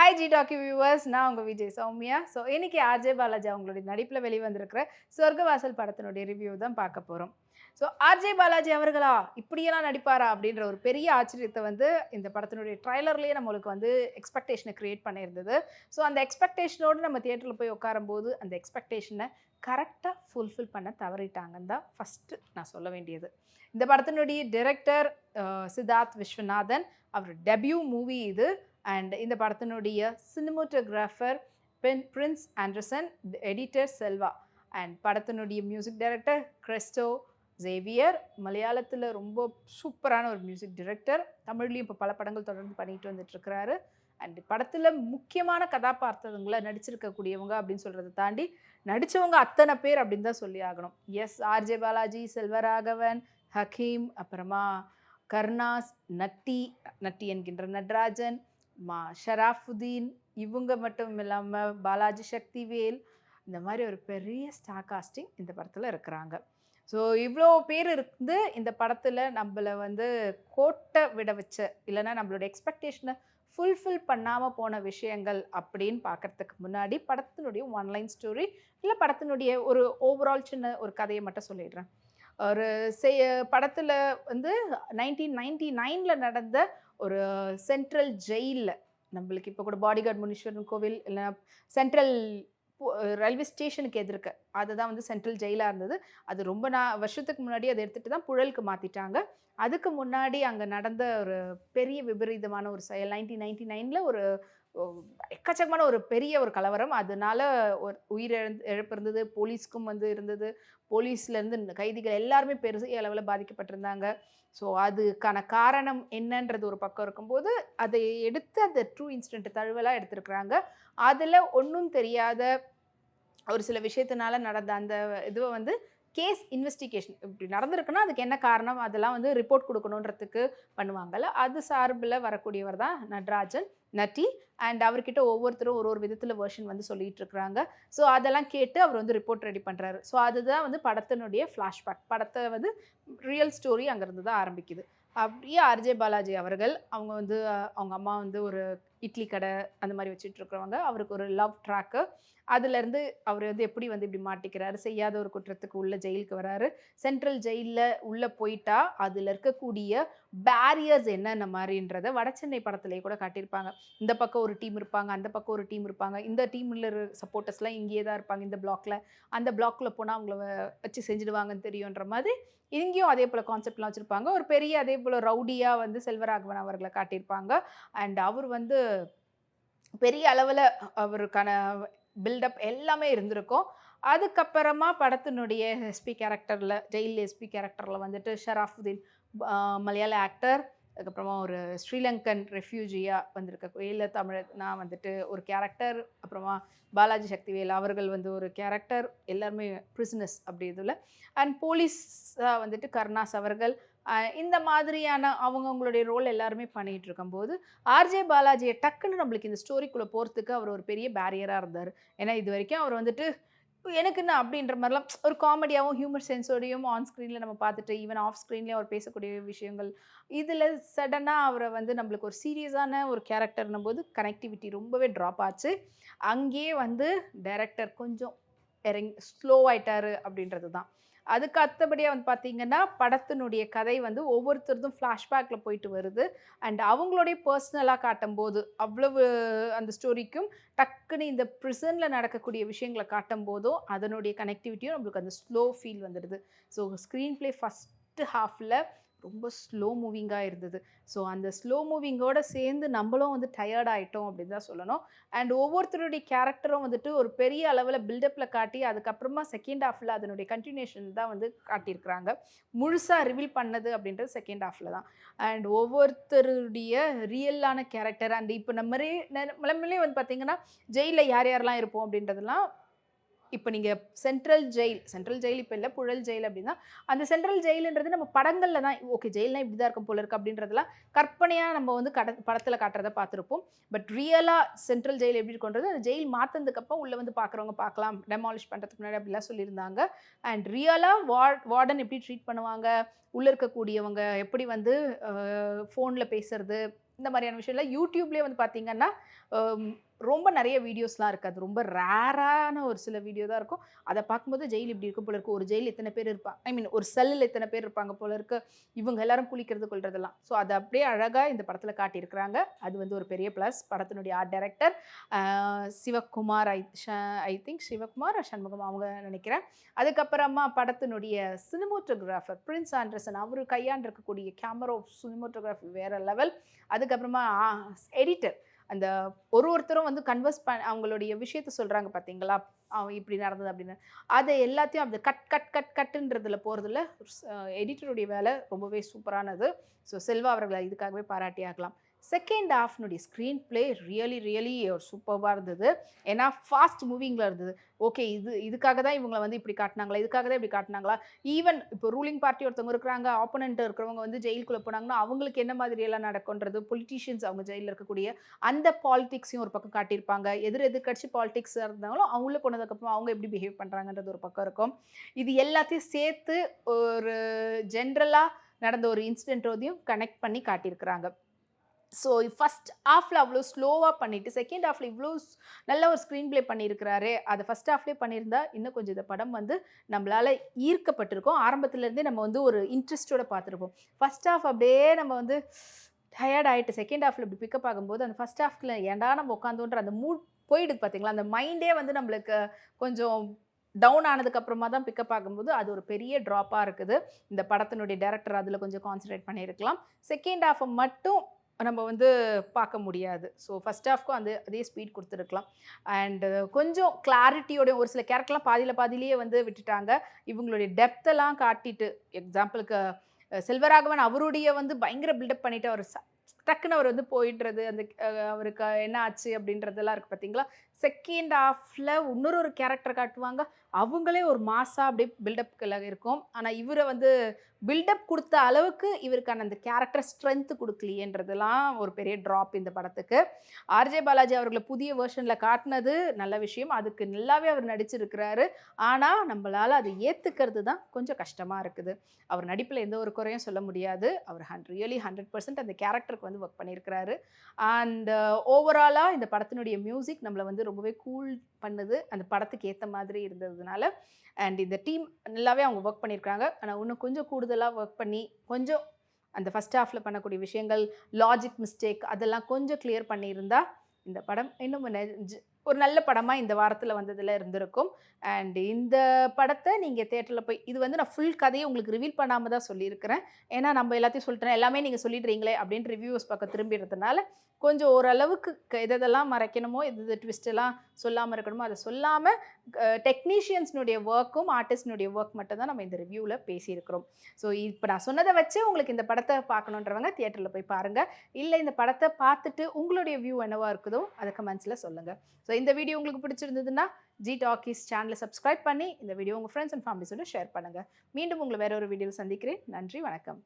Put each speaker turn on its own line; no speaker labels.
Hi G talkie viewers நான் உங்கள் Vijay Soumya. So இன்றைக்கி ஆர்ஜே பாலாஜி அவங்களுடைய நடிப்பில் வெளிவந்திருக்கிற சொர்க்கவாசல் படத்தினுடைய ரிவ்யூ தான் பார்க்க போகிறோம் ஸோ ஆர்ஜே பாலாஜி அவர்களா? இப்படியெல்லாம் நடிப்பாரா? அப்படின்ற ஒரு பெரிய ஆச்சரியத்தை வந்து இந்த படத்தினுடைய ட்ரைலர்லேயே நம்மளுக்கு வந்து எக்ஸ்பெக்டேஷனை க்ரியேட் பண்ணியிருந்தது. ஸோ அந்த எக்ஸ்பெக்டேஷனோடு நம்ம தியேட்டரில் போய் உட்காரும்போது அந்த எக்ஸ்பெக்டேஷனை கரெக்டாக ஃபுல்ஃபில் பண்ண தவறிட்டாங்கன்னு தான் ஃபஸ்ட்டு நான் சொல்ல வேண்டியது. இந்த படத்தினுடைய டிரெக்டர் சித்தார்த் விஸ்வநாதன் அவர் டெபியூ மூவி இது. அண்ட் இந்த படத்தினுடைய cinematographer Ben Prince Anderson editor Selva and படத்தினுடைய மியூசிக் டைரக்டர் கிறிஸ்டோ ஜேவியர் மலையாளத்தில் ரொம்ப சூப்பரான ஒரு மியூசிக் டிரெக்டர் தமிழ்லேயும் இப்போ பல படங்கள் தொடர்ந்து பண்ணிட்டு வந்துட்டுருக்கிறாரு. அண்ட் படத்தில் முக்கியமான கதாபாத்திரங்களை நடிச்சிருக்கக்கூடியவங்க அப்படின்னு சொல்கிறத தாண்டி நடித்தவங்க அத்தனை பேர் அப்படின்னு தான் சொல்லி ஆகணும். Yes R J Balaji Selvaraghavan Hakeem அப்புறமா கருணாஸ் நட்டி நட்டி என்கின்ற நடராஜன் மா ஷராஃபுதீன் இவங்க மட்டும் இல்லாமல் பாலாஜி சக்திவேல் இந்த மாதிரி ஒரு பெரிய ஸ்டார் காஸ்டிங் இந்த படத்தில் இருக்கிறாங்க. ஸோ இவ்வளோ பேர் இருந்து இந்த படத்தில் நம்மளை வந்து கோட்டை விட வச்ச இல்லைன்னா நம்மளோட எக்ஸ்பெக்டேஷனை ஃபுல்ஃபில் பண்ணாமல் போன விஷயங்கள் அப்படின்னு பார்க்கறதுக்கு முன்னாடி படத்தினுடைய ஒன்லைன் ஸ்டோரி இல்லை படத்தினுடைய ஒரு ஓவரால் சின்ன ஒரு கதையை மட்டும் சொல்லிடுறேன். ஒரு செய் படத்தில் வந்து நைன்டீன் நைன்டி நைனில் நடந்த ஒரு சென்ட்ரல் ஜெயிலில் நம்மளுக்கு இப்போ கூட பாடிகார்ட் முனீஸ்வரன் கோவில் இல்லை சென்ட்ரல் ரயில்வே ஸ்டேஷனுக்கு எதிர்க்க. அதுதான் வந்து சென்ட்ரல் ஜெயிலாக இருந்தது. அது ரொம்ப நா வருஷத்துக்கு முன்னாடி அதை எடுத்துகிட்டு தான் புழலுக்கு மாற்றிட்டாங்க அதுக்கு முன்னாடி அங்கே நடந்த ஒரு பெரிய விபரீதமான ஒரு செயல் நைன்டீன் நைன்டி நைனில் ஒரு எக்கச்சக்கமான ஒரு பெரிய ஒரு கலவரம். அதனால ஒரு உயிர் இழப்பு இருந்தது போலீஸ்க்கும் வந்து இருந்தது. போலீஸ்லேருந்து கைதிகள் எல்லாருமே பெரிய அளவில் பாதிக்கப்பட்டிருந்தாங்க. ஸோ அதுக்கான காரணம் என்னன்றது ஒரு பக்கம் இருக்கும்போது அதை எடுத்து அந்த ட்ரூ இன்சிடென்ட் தழுவலாக எடுத்திருக்கிறாங்க. அதில் ஒன்றும் தெரியாத ஒரு சில விஷயத்தினால நடந்த அந்த இதுவை வந்து கேஸ் இன்வெஸ்டிகேஷன் இப்படி நடந்திருக்குன்னா அதுக்கு என்ன காரணம்? அதெல்லாம் வந்து ரிப்போர்ட் கொடுக்கணுன்றதுக்கு பண்ணுவாங்கல்ல. அது சார்பில் வரக்கூடியவர் தான் நடராஜன். நட்டி அண்ட் அவர்கிட்ட ஒவ்வொருத்தரும் ஒரு ஒரு விதத்தில் வேர்ஷன் வந்து சொல்லிகிட்டு இருக்கிறாங்க ஸோ அதெல்லாம் கேட்டு அவர் வந்து ரிப்போர்ட் ரெடி பண்ணுறாரு ஸோ அதுதான் வந்து படத்தினுடைய ஃப்ளாஷ்பேக் படத்தை வந்து ரியல் ஸ்டோரி அங்கேருந்து தான் ஆரம்பிக்குது. அப்படியே ஆர்ஜே பாலாஜி அவர்கள் அவங்க வந்து அவங்க அம்மா வந்து ஒரு இட்லி கடை அந்த மாதிரி வச்சுட்டு இருக்கிறவங்க அவருக்கு ஒரு லவ் ட்ராக்கு அதுலேருந்து அவர் வந்து எப்படி வந்து இப்படி மாட்டிக்கிறாரு செய்யாத ஒரு குற்றத்துக்கு உள்ள ஜெயிலுக்கு வராரு. சென்ட்ரல் ஜெயிலில் உள்ளே போயிட்டா அதில் இருக்கக்கூடிய பேரியர்ஸ் என்னென்ன மாதிரின்றத வடச்சென்னை படத்துலேயே கூட காட்டியிருப்பாங்க. இந்த பக்கம் ஒரு டீம் இருப்பாங்க அந்த பக்கம் ஒரு டீம் இருப்பாங்க. இந்த டீமில் சப்போர்ட்டர்ஸ்லாம் இங்கேயே தான் இருப்பாங்க இந்த பிளாக்ல அந்த பிளாக்ல போனால் அவங்கள வச்சு செஞ்சுடுவாங்கன்னு தெரியுன்ற மாதிரி இங்கேயும் அதே போல் கான்செப்ட்லாம் வச்சுருப்பாங்க. ஒரு பெரிய அதே போல் ரவுடியாக வந்து செல்வராகவன் அவர்களை காட்டியிருப்பாங்க. அண்ட் அவர் வந்து பெரிய அளவில் அவருக்கான பில்டப் எல்லாமே இருந்திருக்கும். அதுக்கப்புறமா படத்தினுடைய எஸ்பி கேரக்டரில் ஜெயில் எஸ்பி கேரக்டரில் வந்துட்டு ஷராஃபுதீன் மலையாள ஆக்டர் அதுக்கப்புறமா ஒரு ஸ்ரீலங்கன் ரெஃப்யூஜியாக வந்திருக்க ஈழ தமிழர் நான் வந்துட்டு ஒரு கேரக்டர் அப்புறமா பாலாஜி சக்திவேல் அவர்கள் வந்து ஒரு கேரக்டர் எல்லாருமே பிரிஸ்னஸ் அப்படி இதில் அண்ட் போலீஸாக வந்துட்டு கருணாஸ் அவர்கள். இந்த மாதிரியான அவங்கவுங்களுடைய ரோல் எல்லாருமே பண்ணிகிட்டு இருக்கும்போது ஆர்ஜே பாலாஜியை டக்குன்னு நம்மளுக்கு இந்த ஸ்டோரிக்குள்ளே போகிறதுக்கு அவர் ஒரு பெரிய பேரியராக இருந்தார். ஏன்னா இது வரைக்கும் அவர் வந்துட்டு எனக்கு என்ன அப்படின்ற மாதிரிலாம் ஒரு காமெடியாகவும் ஹியூமர் சென்ஸோடையும் ஆன் ஸ்க்ரீனில் நம்ம பார்த்துட்டு ஈவன் ஆஃப் ஸ்க்ரீன்லேயும் அவர் பேசக்கூடிய விஷயங்கள். இதில் சடனாக அவரை வந்து நம்மளுக்கு ஒரு சீரியஸான ஒரு கேரக்டர்னும் போது கனெக்டிவிட்டி ரொம்பவே ட்ராப் ஆச்சு. அங்கேயே வந்து டைரக்டர் கொஞ்சம் இறங்கி ஸ்லோ ஆயிட்டாரு அப்படின்றது தான் அதுக்கு அடுத்தபடியாக வந்து பார்த்தீங்கன்னா படத்தினுடைய கதை வந்து ஒவ்வொருத்தருதும் ஃப்ளாஷ்பேக்கில் போயிட்டு வருது. அண்ட் அவங்களுடைய பர்சனலாக காட்டும்போது அவ்வளவு அந்த ஸ்டோரிக்கும் டக்குன்னு இந்த ப்ரிசனில் நடக்கக்கூடிய விஷயங்களை காட்டும் போதும் அதனுடைய கனெக்டிவிட்டியும் நம்மளுக்கு அந்த ஸ்லோ ஃபீல் வந்துடுது. ஸோ ஸ்க்ரீன் ப்ளே ஃபஸ்ட்டு ஹாஃபில் ரொம்ப ஸ்லோ மூவிங்காக இருந்தது. ஸோ அந்த ஸ்லோ மூவிங்கோட சேர்ந்து நம்மளும் வந்து டயர்ட் ஆகிட்டோம் அப்படின்னு தான் சொல்லணும். அண்ட் ஒவ்வொருத்தருடைய கேரக்டரும் வந்துட்டு ஒரு பெரிய அளவில் பில்டப்பில் காட்டி அதுக்கப்புறமா செகண்ட் ஹாஃபில் அதனுடைய கண்டினியூஷன் தான் வந்து காட்டியிருக்கிறாங்க. முழுசாக ரிவீல் பண்ணது அப்படின்றது செகண்ட் ஹாஃபில் தான். அண்ட் ஒவ்வொருத்தருடைய ரியலான கேரக்டர் அண்ட் இப்போ நம்மளே நம்மளே வந்து பார்த்திங்கன்னா ஜெயிலில் யார் யாரெல்லாம் இருப்போம் அப்படின்றதெல்லாம் இப்போ நீங்கள் சென்ட்ரல் ஜெயில் சென்ட்ரல் ஜெயில் இப்போ இல்லை புழல் ஜெயில் அப்படின்னா அந்த சென்ட்ரல் ஜெயிலுன்றது நம்ம படங்களில் தான் ஓகே ஜெயிலெலாம் இப்படி தான் இருக்கும் போல இருக்குது அப்படின்றதெல்லாம் கற்பனையாக நம்ம வந்து கட படத்தில் காட்டுறதை பார்த்துருப்போம். பட் ரியலாக சென்ட்ரல் ஜெயில் எப்படி இருக்குன்றது அந்த ஜெயில் மாற்றினதுக்கப்புறம் உள்ளே வந்து பார்க்குறவங்க பார்க்கலாம். டெமாலிஷ் பண்ணுறதுக்கு முன்னாடி அப்படிலாம் சொல்லியிருந்தாங்க. அண்ட் ரியலாக வார்ட் வார்டன் எப்படி ட்ரீட் பண்ணுவாங்க? உள்ளே இருக்கக்கூடியவங்க எப்படி வந்து ஃபோனில் பேசுறது இந்த மாதிரியான விஷயம்லாம் யூடியூப்லேயே வந்து பார்த்தீங்கன்னா ரொம்ப நிறைய வீடியோஸ்லாம் இருக்குது. அது ரொம்ப ரேரான ஒரு சில வீடியோ தான் இருக்கும். அதை பார்க்கும்போது ஜெயில் இப்படி இருக்கும் போல இருக்கு. ஒரு ஜெயில் எத்தனை பேர் இருப்பாங்க ஐ மீன் ஒரு செல்லில் எத்தனை பேர் இருப்பாங்க போல இருக்கு. இவங்க எல்லாரும் குளிக்கிறது கொள்றதெல்லாம் ஸோ அதை அப்படியே அழகாக இந்த படத்தில் காட்டியிருக்கிறாங்க. அது வந்து ஒரு பெரிய ப்ளஸ் படத்தினுடைய art director Sivakumar I I think Sivakumar Shanmugam அவங்க நினைக்கிறேன். அதுக்கப்புறமா படத்தினுடைய சினிமோட்டோகிராஃபர் பிரின்ஸ் ஆண்டர்சன் அவர் கையாண்டிருக்கக்கூடிய கேமரா சினிமோட்டோகிராஃபி வேற லெவல் அதுக்கப்புறமா எடிட்டர் அந்த ஒரு ஒருத்தரும் வந்து கன்வர்ஸ் ப அவங்களுடைய விஷயத்த சொல்கிறாங்க பார்த்தீங்களா அவன் இப்படி நடந்தது அப்படின்னு. அதை எல்லாத்தையும் அந்த கட் கட் கட் கட்டுன்றதுல போகிறதுல எடிட்டருடைய வேலை ரொம்பவே சூப்பரானது ஸோ செல்வா அவர்களை இதுக்காகவே பாராட்டி ஆகலாம் செகண்ட் ஹாஃப்னுடைய ஸ்க்ரீன் பிளே ரியலி ரியலி ஒரு சூப்பர்வாக இருந்தது. ஏன்னா ஃபாஸ்ட் மூவிங்கில் இருந்தது. ஓகே இது இதுக்காக தான் இவங்களை வந்து இப்படி காட்டினாங்களா? இதுக்காக தான் இப்படி காட்டினாங்களா? ஈவன் இப்போ ரூலிங் பார்ட்டி ஒருத்தவங்க இருக்கிறாங்க ஆப்போனண்ட் இருக்கிறவங்க வந்து ஜெயிலுக்குள்ளே போனாங்கன்னா அவங்களுக்கு என்ன மாதிரி எல்லாம் நடக்கும்ன்றது பொலிட்டீஷியன்ஸ் அவங்க ஜெயிலில் இருக்கக்கூடிய அந்த பாலிடிக்ஸையும் ஒரு பக்கம் காட்டியிருப்பாங்க. எதிர் எதிர்கட்சி பாலிடிக்ஸ் இருந்தாலும் அவங்கள போனதுக்கப்புறம் அவங்க எப்படி பிஹேவ் பண்ணுறாங்கன்றது ஒரு பக்கம் இருக்கும். இது எல்லாத்தையும் சேர்த்து ஒரு ஜென்ரலாக நடந்த ஒரு இன்சிடென்ட்டோதையும் கனெக்ட் பண்ணி காட்டியிருக்கிறாங்க. ஸோ ஃபஸ்ட் ஹாஃபில் அவ்வளோ ஸ்லோவாக பண்ணிவிட்டு செகண்ட் ஹாஃபில் இவ்வளோ நல்ல ஒரு ஸ்க்ரீன் ப்ளே பண்ணியிருக்கிறாரு அதை ஃபஸ்ட் ஹாஃப்லேயே பண்ணியிருந்தா இன்னும் கொஞ்சம் இந்த படம் வந்து நம்மளால் ஈர்க்கப்பட்டிருக்கோம். ஆரம்பத்துலேருந்தே நம்ம வந்து ஒரு இன்ட்ரெஸ்ட்டோட பார்த்துருப்போம். ஃபஸ்ட் ஹாஃப் அப்படியே நம்ம வந்து டயர்ட் ஆகிட்டு செகண்ட் ஹாஃபில் இப்படி பிக்கப் ஆகும்போது அந்த ஃபஸ்ட் ஹாஃபில் ஏன்டா நம்ம உட்காந்தோன்ற அந்த மூட் போயிடுது பார்த்தீங்களா அந்த மைண்டே வந்து நம்மளுக்கு கொஞ்சம் டவுன் ஆனதுக்கு அப்புறமா தான் பிக்கப் ஆகும்போது அது ஒரு பெரிய ட்ராப்பாக இருக்குது. இந்த படத்தினுடைய டேரக்டர் அதில் கொஞ்சம் கான்சன்ட்ரேட் பண்ணியிருக்கலாம். செகண்ட் ஹாஃபை மட்டும் நம்ம வந்து பார்க்க முடியாது. ஸோ ஃபஸ்ட் ஹாஃப்க்கும் அந்த அதே ஸ்பீட் கொடுத்துருக்கலாம். அண்டு கொஞ்சம் கிளாரிட்டியோட ஒரு சில கேரக்டர்லாம் பாதியில் பாதியிலேயே வந்து விட்டுட்டாங்க. இவங்களுடைய டெப்த்தெல்லாம் காட்டிட்டு எக்ஸாம்பிளுக்கு செல்வராகவன் அவருடைய வந்து பயங்கர பில்டப் பண்ணிட்டு அவர் டக்குன்னு அவர் வந்து போயிடுறது அந்த அவருக்கு என்ன ஆச்சு அப்படின்றதெல்லாம் இருக்குது பார்த்தீங்களா செகண்ட் ஆஃபில் இன்னொரு ஒரு கேரக்டர் காட்டுவாங்க. அவங்களே ஒரு மாசாக அப்படியே பில்டப்ல இருக்கும். ஆனால் இவரை வந்து பில்டப் கொடுத்த அளவுக்கு இவருக்கான அந்த கேரக்டர் ஸ்ட்ரென்த்து கொடுக்கலையேன்றதெல்லாம் ஒரு பெரிய ட்ராப் இந்த படத்துக்கு. ஆர்ஜே பாலாஜி அவர்களை புதிய வேர்ஷனில் காட்டினது நல்ல விஷயம். அதுக்கு நல்லாவே அவர் நடிச்சிருக்கிறாரு. ஆனால் நம்மளால் அதை ஏற்றுக்கிறது தான் கொஞ்சம் கஷ்டமாக இருக்குது. அவர் நடிப்பில் எந்த ஒரு குறையும் சொல்ல முடியாது. அவர் ஹண்ட் ரியலி ஹண்ட்ரட் பர்சன்ட் அந்த கேரக்டருக்கு வந்து ஒர்க் பண்ணியிருக்கிறாரு. அண்ட் ஓவராலாக uh, இந்த படத்தினுடைய மியூசிக் நம்மளை வந்து ரொம்பவே கூல் பண்ணுது அந்த படத்துக்கு ஏற்ற மாதிரி இருந்ததுனால அண்ட் இந்த டீம் நல்லாவே அவங்க ஒர்க் பண்ணியிருக்காங்க ஆனால் இன்னும் கொஞ்சம் கூடுதலாக ஒர்க் பண்ணி கொஞ்சம் அந்த ஃபஸ்ட் ஹாஃபில் பண்ணக்கூடிய விஷயங்கள் லாஜிக் மிஸ்டேக் அதெல்லாம் கொஞ்சம் கிளியர் பண்ணியிருந்தால் இந்த படம் இன்னும் நெஞ்சு- ஒரு நல்ல படமாக இந்த வாரத்தில் வந்ததில் இருந்திருக்கும். அண்ட் இந்த படத்தை நீங்கள் தேட்டரில் போய் இது வந்து நான் ஃபுல் கதையை உங்களுக்கு ரிவீல் பண்ணாமல் தான் சொல்லியிருக்கிறேன். ஏன்னா நம்ம எல்லாத்தையும் சொல்லிட்டேன் எல்லாமே நீங்கள் சொல்லிடுறீங்களே அப்படின்ட்டு ரிவ்யூஸ் பக்கம் திரும்பிடுறதுனால கொஞ்சம் ஓரளவுக்கு க- எதெல்லாம் மறைக்கணுமோ எது ட்விஸ்ட்டெல்லாம் சொல்லாமல் இருக்கணுமோ அதை சொல்லாமல் டெக்னீஷியன்ஸ்னுடைய ஒர்க்கும் ஆர்டிஸ்டினுடைய ஒர்க் மட்டும் தான் நம்ம இந்த ரிவ்யூவில் பேசியிருக்கிறோம். ஸோ இப்போ நான் சொன்னதை வச்சு உங்களுக்கு இந்த படத்தை பார்க்கணுன்றவங்க தியேட்டரில் போய் பாருங்கள் இல்லை இந்த படத்தை பார்த்துட்டு உங்களுடைய வியூ என்னவாக இருக்குதோ அதை கமெண்ட்ஸில் சொல்லுங்கள் ஸோ இந்த வீடியோ உங்களுக்கு பிடிச்சிருந்ததுன்னா ஜி டாக்கிஸ் சேனலை சப்ஸ்கிரைப் பண்ணி இந்த வீடியோ உங்கள் ஃப்ரெண்ட்ஸ் அண்ட் ஃபேமிலிஸோடு ஷேர் பண்ணுங்கள் மீண்டும் உங்களை வேற ஒரு வீடியோவில் சந்திக்கிறேன். நன்றி வணக்கம்.